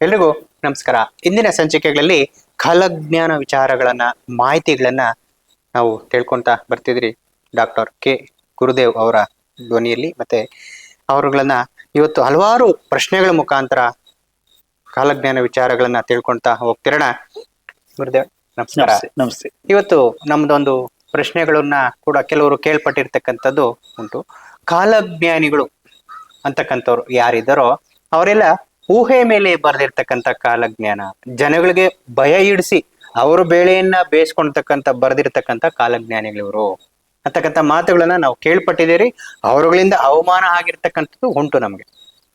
ಎಲ್ರಿಗೂ ನಮಸ್ಕಾರ. ಇಂದಿನ ಸಂಚಿಕೆಗಳಲ್ಲಿ ಕಲಜ್ಞಾನ ವಿಚಾರಗಳನ್ನ ಮಾಹಿತಿಗಳನ್ನ ನಾವು ತಿಳ್ಕೊಂತ ಬರ್ತಿದ್ರಿ. Doctor K. ಗುರುದೇವ್ ಅವರ ಧ್ವನಿಯಲ್ಲಿ ಮತ್ತೆ ಅವರುಗಳನ್ನ ಇವತ್ತು ಹಲವಾರು ಪ್ರಶ್ನೆಗಳ ಮುಖಾಂತರ ಕಾಲಜ್ಞಾನ ವಿಚಾರಗಳನ್ನ ತಿಳ್ಕೊಂತ ಹೋಗ್ತಿರೋಣ. ಗುರುದೇವ್ ನಮಸ್ಕಾರ. ನಮಸ್ತೆ ನಮಸ್ತೆ. ಇವತ್ತು ನಮ್ದೊಂದು ಪ್ರಶ್ನೆಗಳನ್ನ ಕೂಡ ಕೆಲವರು ಕೇಳ್ಪಟ್ಟಿರ್ತಕ್ಕಂಥದ್ದು ಉಂಟು. ಕಾಲಜ್ಞಾನಿಗಳು ಅಂತಕ್ಕಂಥವ್ರು ಯಾರಿದ್ದಾರೋ ಅವರೆಲ್ಲ ಊಹೆ ಮೇಲೆ ಬರೆದಿರ್ತಕ್ಕಂಥ ಕಾಲಜ್ಞಾನ, ಜನಗಳಿಗೆ ಭಯ ಇಡಿಸಿ ಅವ್ರ ಬೇಳೆಯನ್ನ ಬೇಯಿಸ್ಕೊಂಡ್ತಕ್ಕಂಥ ಬರೆದಿರ್ತಕ್ಕಂಥ ಕಾಲಜ್ಞಾನಿಗಳಿವರು. ಅಂತಕ್ಕಂಥ ಮಾತುಗಳನ್ನ ನಾವು ಕೇಳ್ಪಟ್ಟಿದ್ದೀರಿ. ಅವರುಗಳಿಂದ ಅವಮಾನ ಆಗಿರ್ತಕ್ಕಂಥದ್ದು ಉಂಟು ನಮಗೆ.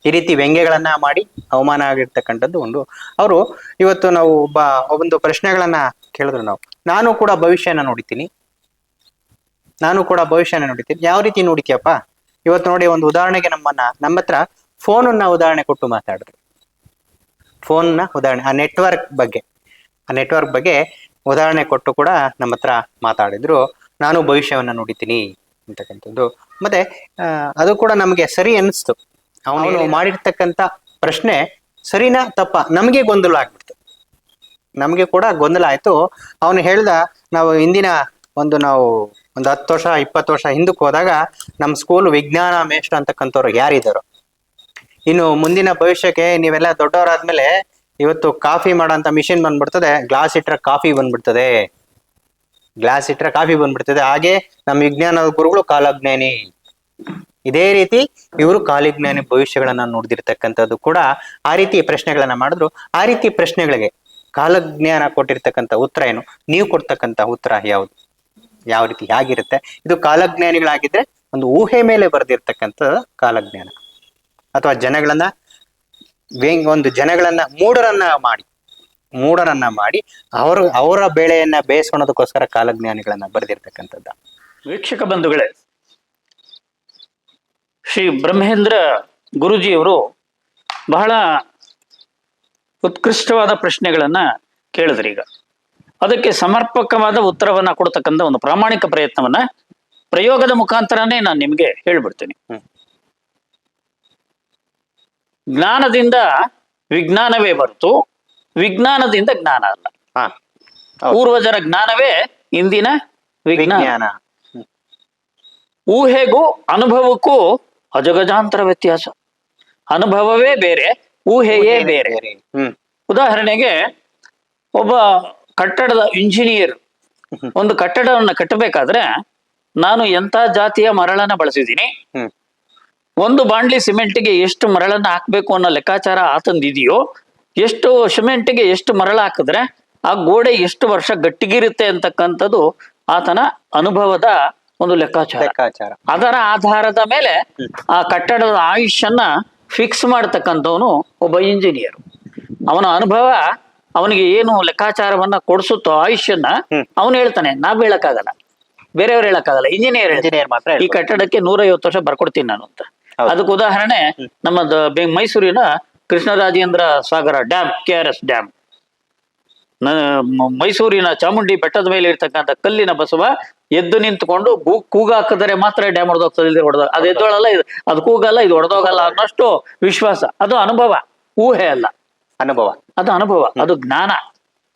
ಈ ರೀತಿ ವ್ಯಂಗ್ಯಗಳನ್ನ ಮಾಡಿ ಅವಮಾನ ಆಗಿರ್ತಕ್ಕಂಥದ್ದು ಒಂದು ಅವರು ಇವತ್ತು ನಾವು ಒಬ್ಬ, ಒಂದು ಪ್ರಶ್ನೆಗಳನ್ನ ಕೇಳಿದ್ರು ನಾವು. ನಾನು ಕೂಡ ಭವಿಷ್ಯನ ನೋಡಿತೀನಿ ನಾನು ಕೂಡ ಭವಿಷ್ಯನ ನೋಡಿತೀನಿ ಯಾವ ರೀತಿ ನೋಡಿಕೆಯಪ್ಪ ಇವತ್ತು ನೋಡಿ ಒಂದು ಉದಾಹರಣೆಗೆ ನಮ್ಮನ್ನ ನಮ್ಮ ಹತ್ರ ಫೋನನ್ನ ಉದಾಹರಣೆ ಕೊಟ್ಟು ಮಾತಾಡಿದ್ರು. ಫೋನ್ನ ಉದಾಹರಣೆ ಆ ನೆಟ್ವರ್ಕ್ ಬಗ್ಗೆ. ಆ ನೆಟ್ವರ್ಕ್ ಬಗ್ಗೆ ಉದಾಹರಣೆ ಕೊಟ್ಟು ಕೂಡ ನಮ್ಮ ಹತ್ರ ಮಾತಾಡಿದ್ರು ನಾನು ಭವಿಷ್ಯವನ್ನ ನುಡಿತೀನಿ ಅಂತಕ್ಕಂಥದ್ದು. ಮತ್ತೆ ಅದು ಕೂಡ ನಮಗೆ ಸರಿ ಅನ್ನಿಸ್ತು ಅವನು ಮಾಡಿರ್ತಕ್ಕಂಥ ಪ್ರಶ್ನೆ ಸರಿನಾ ತಪ್ಪ? ನಮಗೆ ಗೊಂದಲ ಆಗ್ಬಿಡ್ತು. ನಮಗೆ ಕೂಡ ಗೊಂದಲ ಆಯ್ತು. ಅವನು ಹೇಳ್ದ ನಾವು ಹಿಂದಿನ ಒಂದು ನಾವು ಒಂದು ಹತ್ತು ವರ್ಷ ಇಪ್ಪತ್ತು ವರ್ಷ ಹಿಂದಕ್ಕೆ ಹೋದಾಗ ನಮ್ಮ ಸ್ಕೂಲ್ ವಿಜ್ಞಾನ ಮೇಷ್ಟ್ರ ಅಂತಕ್ಕಂಥವ್ರು ಯಾರಿದ್ದಾರೋ? ಇನ್ನು ಮುಂದಿನ ಭವಿಷ್ಯಕ್ಕೆ ನೀವೆಲ್ಲ ದೊಡ್ಡವರಾದ್ಮೇಲೆ ಇವತ್ತು ಕಾಫಿ ಮಾಡೋಂಥ ಮಿಷಿನ್ ಬಂದ್ಬಿಡ್ತದೆ. ಗ್ಲಾಸ್ ಇಟ್ಟರೆ ಕಾಫಿ ಬಂದ್ಬಿಡ್ತದೆ. ಗ್ಲಾಸ್ ಇಟ್ಟರೆ ಕಾಫಿ ಬಂದ್ಬಿಡ್ತದೆ. ಹಾಗೆ ನಮ್ಮ ವಿಜ್ಞಾನದ ಗುರುಗಳು ಕಾಲಜ್ಞಾನಿ. ಇದೇ ರೀತಿ ಇವರು ಕಾಲಜ್ಞಾನಿ ಭವಿಷ್ಯಗಳನ್ನ ನೋಡ್ದಿರ್ತಕ್ಕಂಥದ್ದು ಕೂಡ ಆ ರೀತಿ ಪ್ರಶ್ನೆಗಳನ್ನ ಮಾಡಿದ್ರು. ಆ ರೀತಿ ಪ್ರಶ್ನೆಗಳಿಗೆ ಕಾಲಜ್ಞಾನ ಕೊಟ್ಟಿರ್ತಕ್ಕಂಥ ಉತ್ತರ ಏನು? ನೀವು ಕೊಡ್ತಕ್ಕಂಥ ಉತ್ತರ ಯಾವುದು? ಯಾವ ರೀತಿ ಹೇಗಿರುತ್ತೆ? ಇದು ಕಾಲಜ್ಞಾನಿಗಳಾಗಿದ್ರೆ ಒಂದು ಊಹೆ ಮೇಲೆ ಬರೆದಿರ್ತಕ್ಕಂಥ ಕಾಲಜ್ಞಾನ. ಅಥವಾ ಜನಗಳನ್ನ ಒಂದು ಜನಗಳನ್ನ ಮೂಢರನ್ನ ಮಾಡಿ ಮೂಢರನ್ನ ಮಾಡಿ ಅವರು ಅವರ ಬೆಳೆಯನ್ನ ಬೇಯಿಸ್ಕೊಳೋದಕ್ಕೋಸ್ಕರ ಕಾಲಜ್ಞಾನಿಗಳನ್ನ ಬರೆದಿರ್ತಕ್ಕಂಥದ್ದು. ವೀಕ್ಷಕ ಬಂಧುಗಳೇ ಶ್ರೀ ಬ್ರಹ್ಮೇಂದ್ರ ಗುರುಜಿಯವರು ಬಹಳ ಉತ್ಕೃಷ್ಟವಾದ ಪ್ರಶ್ನೆಗಳನ್ನ ಕೇಳಿದ್ರಿ ಈಗ. ಅದಕ್ಕೆ ಸಮರ್ಪಕವಾದ ಉತ್ತರವನ್ನ ಕೊಡ್ತಕ್ಕಂಥ ಒಂದು ಪ್ರಾಮಾಣಿಕ ಪ್ರಯತ್ನವನ್ನ ಪ್ರಯೋಗದ ಮುಖಾಂತರನೇ ನಾನು ನಿಮಗೆ ಹೇಳ್ಬಿಡ್ತೀನಿ. ಹ್ಮ್. ಜ್ಞಾನದಿಂದ ವಿಜ್ಞಾನವೇ ಬರ್ತು ವಿಜ್ಞಾನದಿಂದ ಜ್ಞಾನ ಅಲ್ಲ. ಪೂರ್ವಜರ ಜ್ಞಾನವೇ ಇಂದಿನ ವಿಜ್ಞಾನ. ಊಹೆಗೂ ಅನುಭವಕ್ಕೂ ಅಜಗಜಾಂತರ ವ್ಯತ್ಯಾಸ. ಅನುಭವವೇ ಬೇರೆ ಊಹೆಯೇ ಬೇರೆ. ಹ್ಮ್. ಉದಾಹರಣೆಗೆ ಒಬ್ಬ ಕಟ್ಟಡದ ಇಂಜಿನಿಯರ್ ಒಂದು ಕಟ್ಟಡವನ್ನು ಕಟ್ಟಬೇಕಾದ್ರೆ ನಾನು ಎಂತ ಜಾತಿಯ ಮರಳನ್ನ ಬಳಸಿದ್ದೀನಿ? ಒಂದು ಬಾಂಡ್ಲಿ ಸಿಮೆಂಟ್ಗೆ ಎಷ್ಟು ಮರಳನ್ನ ಹಾಕ್ಬೇಕು ಅನ್ನೋ ಲೆಕ್ಕಾಚಾರ ಆತಂದಿದೆಯೋ ಎಷ್ಟು ಸಿಮೆಂಟ್ಗೆ ಎಷ್ಟು ಮರಳು ಹಾಕಿದ್ರೆ ಆ ಗೋಡೆ ಎಷ್ಟು ವರ್ಷ ಗಟ್ಟಿಗಿರುತ್ತೆ ಅಂತಕ್ಕಂಥದ್ದು ಆತನ ಅನುಭವದ ಒಂದು ಲೆಕ್ಕಾಚಾರ. ಲೆಕ್ಕಾಚಾರ. ಅದರ ಆಧಾರದ ಮೇಲೆ ಆ ಕಟ್ಟಡದ ಆಯುಷ್ಯನ್ನ ಫಿಕ್ಸ್ ಮಾಡತಕ್ಕಂಥವನು ಒಬ್ಬ ಇಂಜಿನಿಯರ್ ಅವನ ಅನುಭವ ಅವನಿಗೆ ಏನು ಲೆಕ್ಕಾಚಾರವನ್ನ ಕೊಡಿಸುತ್ತೋ ಆಯುಷ್ಯನ್ನ. ಅವನು ಹೇಳ್ತಾನೆ. ನಾವ್ ಹೇಳಕ್ಕಾಗಲ್ಲ. ಬೇರೆಯವ್ರು ಹೇಳಕ್ಕಾಗಲ್ಲ. ಇಂಜಿನಿಯರ್ ಇಂಜಿನಿಯರ್ ಮಾತ್ರ ಈ ಕಟ್ಟಡಕ್ಕೆ ನೂರೈವತ್ತು ವರ್ಷ ಬರ್ಕೊಡ್ತೀನಿ ನಾನು ಅಂತ. ಅದಕ್ಕೆ ಉದಾಹರಣೆ ನಮ್ಮ ಬೆ- ಮೈಸೂರಿನ Krishnarajendra Sagara dam K R S dam. ನ- ಮ- ಮೈಸೂರಿನ ಚಾಮುಂಡಿ ಬೆಟ್ಟದ ಮೇಲೆ ಇರ್ತಕ್ಕಂಥ ಕಲ್ಲಿನ ಬಸವ ಎದ್ದು ನಿಂತ್ಕೊಂಡು ಕೂ- ಕೂಗಾಕಿದರೆ ಮಾತ್ರ ಡ್ಯಾಮ್ ಹೊಡೆದೋಗ್ತದೆ ಇಲ್ಲಿ ಹೊಡೆದ ಅದು ಎದ್ದೋಳಲ್ಲ ಇದು ಅದು ಕೂಗಲ್ಲ ಇದು ಹೊಡೆದೋಗಲ್ಲ ಅನ್ನೋಷ್ಟು ವಿಶ್ವಾಸ. ಅದು ಅನುಭವ ಊಹೆ ಅಲ್ಲ. ಅನುಭವ. ಅದು ಅನುಭವ ಅದು ಜ್ಞಾನ.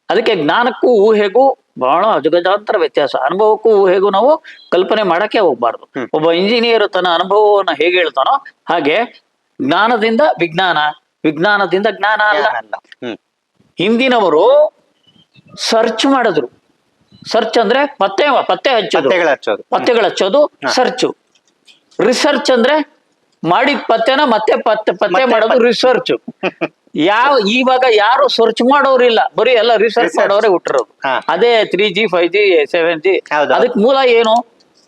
ಅದಕ್ಕೆ ಜ್ಞಾನಕ್ಕೂ ಊಹೆಗೂ ಬಹಳ ಅಜಗಜಾಂತರ ವ್ಯತ್ಯಾಸ. ಅನುಭವಕ್ಕೂ ಹೇಗೂ ನಾವು ಕಲ್ಪನೆ ಮಾಡಕ್ಕೆ ಹೋಗ್ಬಾರ್ದು. ಒಬ್ಬ ಇಂಜಿನಿಯರ್ ತನ್ನ ಅನುಭವವನ್ನು ಹೇಗೆ ಹೇಳ್ತಾನೋ ಹಾಗೆ ಜ್ಞಾನದಿಂದ ವಿಜ್ಞಾನ ವಿಜ್ಞಾನದಿಂದ ಜ್ಞಾನ ಅಲ್ಲ. ಹಿಂದಿನವರು ಸರ್ಚ್ ಮಾಡಿದ್ರು. ಸರ್ಚ್ ಅಂದ್ರೆ ಪತ್ತೆ ಪತ್ತೆ ಹಚ್ಚೋದು. ಪತ್ತೆಗಳು ಹಚ್ಚೋದು. ಸರ್ಚು ರಿಸರ್ಚ್ ಅಂದ್ರೆ ಮಾಡಿದ ಪತ್ತೆನ ಮತ್ತೆ ಪತ್ತೆ ಪತ್ತೆ ಮಾಡೋದು. ರಿಸರ್ಚ್ ಯಾವ ಇವಾಗ ಯಾರು ಸರ್ಚ್ ಮಾಡೋರಿಲ್ಲ ಬರೀ ಎಲ್ಲ ರಿಸರ್ಚ್. ಮಾಡೋರೇ ಹುಟ್ಟಿರೋದು. ಹಾ. ಅದೇ three G five G seven G ಹೌದು. ಅದಕ್ಕೆ ಮೂಲ ಏನು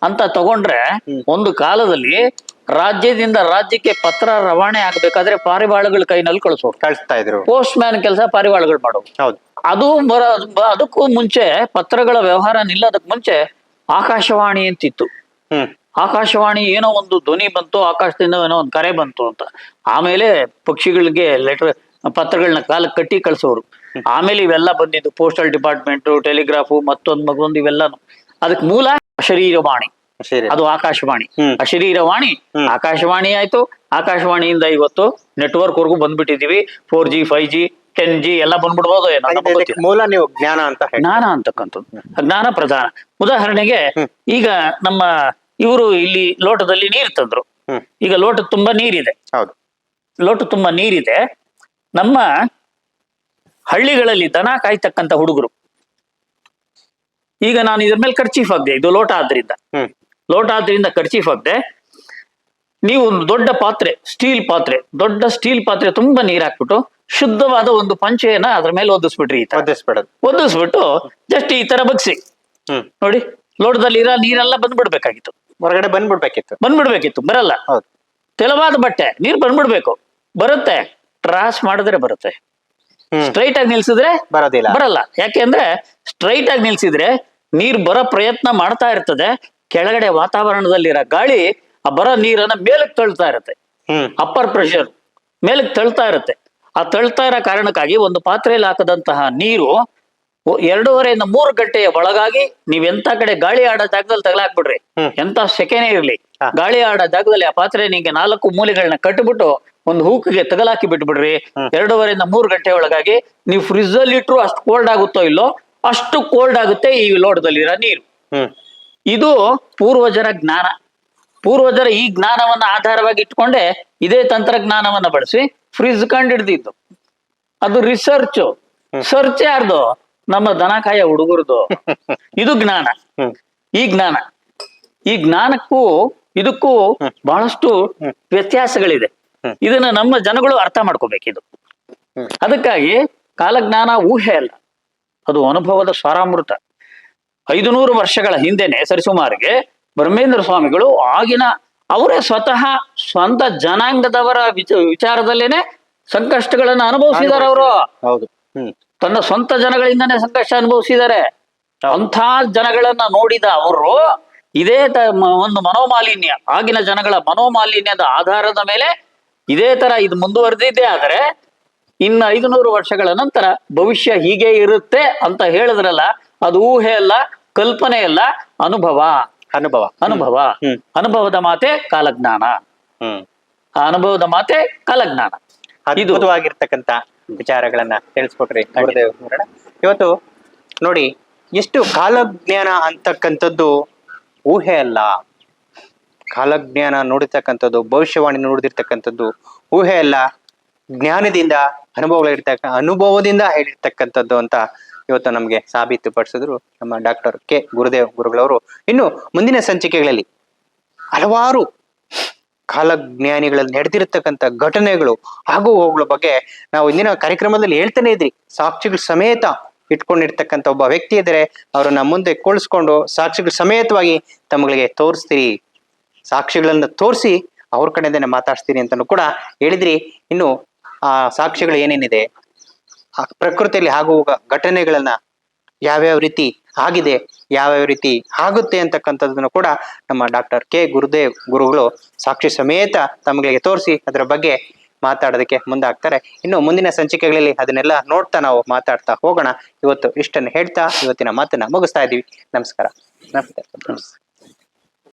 ಅಂತ ತಗೊಂಡ್ರೆ. ಒಂದು ಕಾಲದಲ್ಲಿ ರಾಜ್ಯದಿಂದ ರಾಜ್ಯಕ್ಕೆ ಪತ್ರ ರವಾನೆ ಆಗ್ಬೇಕಾದ್ರೆ ಪಾರಿವಾಳಗಳ ಕೈನಲ್ಲಿ ಕಳಿಸೋರು. ಕಳಿಸ್ತಾ ಇದ್ರು. ಪೋಸ್ಟ್ ಮ್ಯಾನ್ ಕೆಲಸ ಪಾರಿವಾಳಗಳು ಮಾಡೋರು. ಹೌದು. ಅದು ಬರ ಬ- ಅದಕ್ಕೂ ಮುಂಚೆ ಪತ್ರಗಳ ವ್ಯವಹಾರ ನಿಲ್ಲೋದಕ್ಕೆ ಮುಂಚೆ ಆಕಾಶವಾಣಿ ಅಂತಿತ್ತು. ಹ್ಮ್. ಆಕಾಶವಾಣಿ ಏನೋ ಒಂದು ಧ್ವನಿ ಬಂತು ಆಕಾಶದಿಂದ ಏನೋ ಒಂದು ಕರೆ ಬಂತು ಅಂತ. ಆಮೇಲೆ ಪಕ್ಷಿಗಳಿಗೆ ಲೆಟರ್ ಪತ್ರಗಳನ್ನ ಕಾಲ ಕಟ್ಟಿ ಕಳಿಸೋರು. ಆಮೇಲೆ ಇವೆಲ್ಲ ಬಂದಿದ್ದು ಪೋಸ್ಟಲ್ ಡಿಪಾರ್ಟ್ಮೆಂಟ್ ಟೆಲಿಗ್ರಾಫು ಮತ್ತೊಂದು ಮಗೊಂದು ಇವೆಲ್ಲಾನು. ಅದಕ್ಕೆ ಮೂಲ ಶರೀರವಾಣಿ ಸರಿ ಅದು ಆಕಾಶವಾಣಿ. ಅಶರೀರವಾಣಿ. ಆಕಾಶವಾಣಿ ಆಯ್ತು. ಆಕಾಶವಾಣಿಯಿಂದ ಇವತ್ತು ನೆಟ್ವರ್ಕ್ ವರ್ಗೂ ಬಂದ್ಬಿಟ್ಟಿದೀವಿ four G five G ten G ಎಲ್ಲ ಬಂದ್ಬಿಡ್ಬೋದು. ಮೂಲ ನೀವು ಜ್ಞಾನ ಅಂತ ಜ್ಞಾನ ಅಂತಕ್ಕಂಥದ್ದು. ಜ್ಞಾನ ಪ್ರಧಾನ. ಉದಾಹರಣೆಗೆ ಈಗ ನಮ್ಮ ಇವರು ಇಲ್ಲಿ ಲೋಟದಲ್ಲಿ ನೀರು ತಂದ್ರು. ಈಗ ಲೋಟ ತುಂಬಾ ನೀರಿದೆ. ಹೌದು. ಲೋಟ ತುಂಬಾ ನೀರಿದೆ. ನಮ್ಮ ಹಳ್ಳಿಗಳಲ್ಲಿ ದನ ಕಾಯ್ತಕ್ಕಂತ ಹುಡುಗರು. ಈಗ ನಾನು ಇದ್ರ ಮೇಲೆ ಖರ್ಚೀಫ್ ಹಾಕ್ದೆ ಇದು ಲೋಟ ಆದ್ರಿಂದ. ಲೋಟ ಆದ್ರಿಂದ ಖರ್ಚೀಫ್ ಹಾಕ್ದೆ ನೀವು ಒಂದು ದೊಡ್ಡ ಪಾತ್ರೆ ಸ್ಟೀಲ್ ಪಾತ್ರೆ ದೊಡ್ಡ ಸ್ಟೀಲ್ ಪಾತ್ರೆ ತುಂಬಾ ನೀರ್ ಹಾಕ್ಬಿಟ್ಟು ಶುದ್ಧವಾದ ಒಂದು ಪಂಚೆಯನ್ನ ಅದ್ರ ಮೇಲೆ ಒದಿಸ್ಬಿಟ್ರಿ ಒದಿಸ್ಬಿಟ್ಟು ಜಸ್ಟ್ ಈ ತರ ಬಗ್ಸಿ. ನೋಡಿ ಲೋಟದಲ್ಲಿ ಇರೋ ನೀರೆಲ್ಲ ಬಂದ್ಬಿಡ್ಬೇಕಾಗಿತ್ತು. ಹೊರಗಡೆ ಬಂದ್ಬಿಡ್ಬೇಕಿತ್ತು. ಬಂದ್ಬಿಡ್ಬೇಕಿತ್ತು ಬರಲ್ಲ. ಹೌದು. ತೆಲವಾದ ಬಟ್ಟೆ ನೀರ್ ಬಂದ್ಬಿಡ್ಬೇಕು. ಬರುತ್ತೆ. ಟ್ರಾಸ್ ಮಾಡಿದ್ರೆ ಬರುತ್ತೆ. ಸ್ಟ್ರೈಟ್ ಆಗಿ ನಿಲ್ಸಿದ್ರೆ ಬರೋದಿಲ್ಲ. ಬರಲ್ಲ. ಯಾಕೆಂದ್ರೆ ಸ್ಟ್ರೈಟ್ ಆಗಿ ನಿಲ್ಸಿದ್ರೆ ನೀರ್ ಬರೋ ಪ್ರಯತ್ನ ಮಾಡ್ತಾ ಇರ್ತದೆ. ಕೆಳಗಡೆ ವಾತಾವರಣದಲ್ಲಿರೋ ಗಾಳಿ ಆ ಬರೋ ನೀರನ್ನ ಮೇಲಕ್ಕೆ ತಳ್ತಾ ಇರುತ್ತೆ. ಅಪ್ಪರ್ ಪ್ರೆಷರ್ ಮೇಲಕ್ಕೆ ತಳ್ತಾ ಇರುತ್ತೆ. ಆ ತಳ್ತಾ ಇರೋ ಕಾರಣಕ್ಕಾಗಿ ಒಂದು ಪಾತ್ರೆಯಲ್ಲಿ ಹಾಕದಂತಹ ನೀರು ಎರಡೂವರೆಯಿಂದ ಮೂರು ಗಂಟೆಯ ಒಳಗಾಗಿ ನೀವ್ ಎಂತ ಕಡೆ ಗಾಳಿ ಆಡೋ ಜಾಗದಲ್ಲಿ ತಗಲಾಕ್ಬಿಡ್ರಿ. ಎಂತ ಸೆಕೆನೇ ಇರ್ಲಿ. ಗಾಳಿ ಆಡೋ ಜಾಗದಲ್ಲಿ ಆ ಪಾತ್ರೆ ನಿಂಗೆ ನಾಲ್ಕು ಮೂಲೆಗಳನ್ನ ಕಟ್ಬಿಟ್ಟು ಒಂದು ಹೂಕಿಗೆ ತಗಲಾಕಿ ಬಿಟ್ಬಿಡ್ರಿ. ಎರಡೂವರೆಯಿಂದ ಮೂರು ಗಂಟೆ ಒಳಗಾಗಿ ನೀವು ಫ್ರಿಜ್ ಅಲ್ಲಿ ಇಟ್ರು ಅಷ್ಟು ಕೋಲ್ಡ್ ಆಗುತ್ತೋ ಇಲ್ಲೋ ಅಷ್ಟು ಕೋಲ್ಡ್ ಆಗುತ್ತೆ ಈ ಲೋಟದಲ್ಲಿರೋ ನೀರು. ಇದು ಪೂರ್ವಜರ ಜ್ಞಾನ. ಪೂರ್ವಜರ ಈ ಜ್ಞಾನವನ್ನ ಆಧಾರವಾಗಿ ಇಟ್ಕೊಂಡೆ ಇದೇ ತಂತ್ರಜ್ಞಾನವನ್ನ ಬಳಸಿ ಫ್ರಿಜ್ ಕಂಡಿಡ್ದಿದ್ದು. ಅದು ರಿಸರ್ಚ್ ಸರ್ಚ್ ಯಾರ್ದು? ನಮ್ಮ ದನಕಾಯ ಹುಡುಗರದು. ಇದು ಜ್ಞಾನ. ಈ ಜ್ಞಾನ. ಈ ಜ್ಞಾನಕ್ಕೂ ಇದಕ್ಕೂ ಬಹಳಷ್ಟು ವ್ಯತ್ಯಾಸಗಳಿದೆ. ಇದನ್ನ ನಮ್ಮ ಜನಗಳು ಅರ್ಥ ಮಾಡ್ಕೋಬೇಕಿದು. ಅದಕ್ಕಾಗಿ ಕಾಲಜ್ಞಾನ ಊಹೆ ಅಲ್ಲ. ಅದು ಅನುಭವದ ಸ್ವರಾಮೃತ ಐದು ನೂರು ವರ್ಷಗಳ ಹಿಂದೆನೆ ಸರಿಸುಮಾರಿಗೆ ಬ್ರಹ್ಮೇಂದ್ರ ಸ್ವಾಮಿಗಳು ಆಗಿನ ಅವರೇ ಸ್ವತಃ ಸ್ವಂತ ಜನಾಂಗದವರ ವಿಚ ವಿಚಾರದಲ್ಲೇನೆ ಸಂಕಷ್ಟಗಳನ್ನ ಅನುಭವಿಸಿದಾರೆ ಅವರು. ಹೌದು. ತನ್ನ ಸ್ವಂತ ಜನಗಳಿಂದನೇ ಸಂಕಷ್ಟ ಅನುಭವಿಸಿದ್ದಾರೆ ಅಂಥ ಜನಗಳನ್ನ ನೋಡಿದ ಅವರು ಇದೇ ಒಂದು ಮನೋಮಾಲಿನ್ಯ ಆಗಿನ ಜನಗಳ ಮನೋಮಾಲಿನ್ಯದ ಆಧಾರದ ಮೇಲೆ ಇದೇ ತರ ಇದು ಮುಂದುವರೆದಿದ್ದೇ ಆದರೆ ಇನ್ನು ಐದುನೂರು ವರ್ಷಗಳ ನಂತರ ಭವಿಷ್ಯ ಹೀಗೆ ಇರುತ್ತೆ ಅಂತ ಹೇಳಿದ್ರಲ್ಲ ಅದು ಊಹೆ ಅಲ್ಲ ಕಲ್ಪನೆ ಅಲ್ಲ ಅನುಭವ. ಅನುಭವ. ಅನುಭವ. ಹ್ಮ್. ಅನುಭವದ ಮಾತೆ ಕಾಲಜ್ಞಾನ. ಹ್ಮ್. ಆ ಅನುಭವದ ಮಾತೆ ಕಾಲಜ್ಞಾನ. ಅದ್ಭುತವಾಗಿರ್ತಕ್ಕಂತ ವಿಚಾರಗಳನ್ನ ತಿಳಿಸ್ಕೊಟ್ರಿ ಇವತ್ತು ನೋಡಿ ಎಷ್ಟು ಕಾಲಜ್ಞಾನ ಅಂತಕ್ಕಂಥದ್ದು ಊಹೆ ಅಲ್ಲ. ಕಾಲಜ್ಞಾನ ನೋಡಿರ್ತಕ್ಕಂಥದ್ದು ಭವಿಷ್ಯವಾಣಿ ನೋಡಿರ್ತಕ್ಕಂಥದ್ದು, ಊಹೆ ಅಲ್ಲ, ಜ್ಞಾನದಿಂದ ಅನುಭವಗಳಿರ್ತಕ್ಕ, ಅನುಭವದಿಂದ ಹೇಳಿರ್ತಕ್ಕಂಥದ್ದು ಅಂತ ಇವತ್ತು ನಮಗೆ ಸಾಬೀತುಪಡಿಸಿದ್ರು ನಮ್ಮ ಡಾಕ್ಟರ್ ಕೆ. ಗುರುದೇವ್ ಗುರುಗಳವರು. ಇನ್ನು ಮುಂದಿನ ಸಂಚಿಕೆಗಳಲ್ಲಿ ಹಲವಾರು ಕಾಲಜ್ಞಾನಿಗಳಲ್ಲಿ ನಡೆದಿರತಕ್ಕಂಥ ಘಟನೆಗಳು ಹಾಗೂ ಹೋಗುಗಳ ಬಗ್ಗೆ ನಾವು ಇಂದಿನ ಕಾರ್ಯಕ್ರಮದಲ್ಲಿ ಹೇಳ್ತಾನೆ ಇದ್ರಿ. ಸಾಕ್ಷಿಗಳ ಸಮೇತ ಇಟ್ಕೊಂಡಿರ್ತಕ್ಕಂಥ ಒಬ್ಬ ವ್ಯಕ್ತಿ ಇದ್ದರೆ, ಅವರನ್ನ ಮುಂದೆ ಕೂಳಿಸ್ಕೊಂಡು ಸಾಕ್ಷಿಗಳ ಸಮೇತವಾಗಿ ತಮ್ಮಗಳಿಗೆ ತೋರಿಸ್ತೀರಿ. ಸಾಕ್ಷಿಗಳನ್ನ ತೋರಿಸಿ ಅವ್ರ ಕಡೆಯಿಂದನೇ ಮಾತಾಡ್ಸ್ತೀನಿ ಅಂತಲೂ ಕೂಡ ಹೇಳಿದ್ರಿ. ಇನ್ನು ಆ ಸಾಕ್ಷಿಗಳು ಏನೇನಿದೆ? ಆ ಪ್ರಕೃತಿಯಲ್ಲಿ ಆಗುವ ಘಟನೆಗಳನ್ನ ಯಾವ್ಯಾವ ರೀತಿ ಆಗಿದೆ, ಯಾವ್ಯಾವ ರೀತಿ ಆಗುತ್ತೆ ಅಂತಕ್ಕಂಥದ್ದನ್ನು ಕೂಡ ನಮ್ಮ ಡಾಕ್ಟರ್ ಕೆ ಗುರುದೇವ್ ಗುರುಗಳು ಸಾಕ್ಷಿ ಸಮೇತ ತಮಗೆ ತೋರಿಸಿ ಅದರ ಬಗ್ಗೆ ಮಾತಾಡೋದಕ್ಕೆ ಮುಂದಾಗ್ತಾರೆ. ಇನ್ನು ಮುಂದಿನ ಸಂಚಿಕೆಗಳಲ್ಲಿ ಅದನ್ನೆಲ್ಲ ನೋಡ್ತಾ ನಾವು ಮಾತಾಡ್ತಾ ಹೋಗೋಣ. ಇವತ್ತು ಇಷ್ಟನ್ನು ಹೇಳ್ತಾ ಇವತ್ತಿನ ಮಾತನ್ನ ಮುಗಿಸ್ತಾ ಇದ್ದೀವಿ. ನಮಸ್ಕಾರ. ನಮಸ್ತೆ.